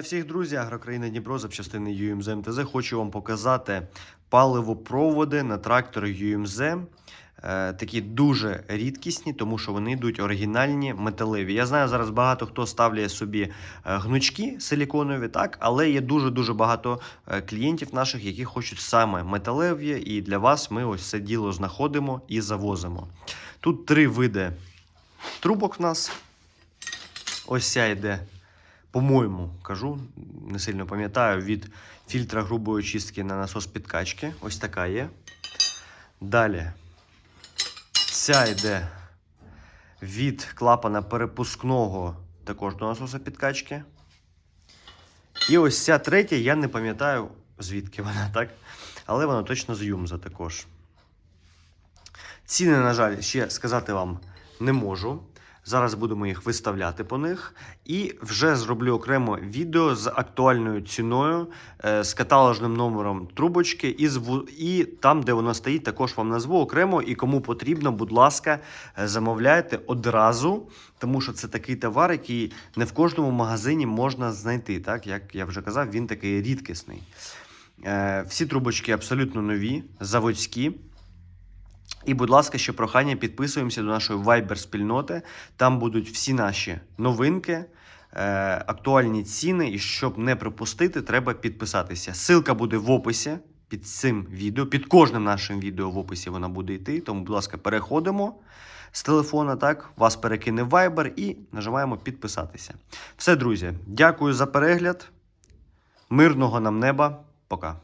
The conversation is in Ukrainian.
Всіх друзі, Агрокраїна Дніпро, запчастини UMZ МТЗ. Хочу вам показати паливопроводи на трактор UMZ. Е, Такі дуже рідкісні, тому що вони йдуть оригінальні металеві. Я знаю, зараз багато хто ставляє собі е, гнучки силіконові, так, але є дуже-дуже багато е, клієнтів наших, які хочуть саме металеві, і для вас ми ось це діло знаходимо і завозимо. Тут три види трубок в нас. Ось ця йде по-моєму, кажу, не сильно пам'ятаю, від фільтра грубої очистки на насос підкачки. Ось така є. Далі. Ця йде від клапана перепускного також до насоса підкачки. І ось ця третя, я не пам'ятаю, звідки вона, так? Але вона точно з Юмза також. Ціни, на жаль, ще сказати вам не можу. Зараз будемо їх виставляти по них. І вже зроблю окремо відео з актуальною ціною, е, з каталожним номером трубочки, і, з, і там, де вона стоїть, також вам назву окремо. І кому потрібно, будь ласка, е, замовляйте одразу, тому що це такий товар, який не в кожному магазині можна знайти. Так? Як я вже казав, він такий рідкісний. Е, Всі трубочки абсолютно нові, заводські. І, будь ласка, ще прохання, підписуємося до нашої Viber-спільноти. Там будуть всі наші новинки, е, актуальні ціни. І щоб не пропустити, треба підписатися. Силка буде в описі під цим відео, під кожним нашим відео в описі вона буде йти. Тому, будь ласка, переходимо з телефона, так, вас перекине Viber і нажимаємо підписатися. Все, друзі, дякую за перегляд. Мирного нам неба. Пока.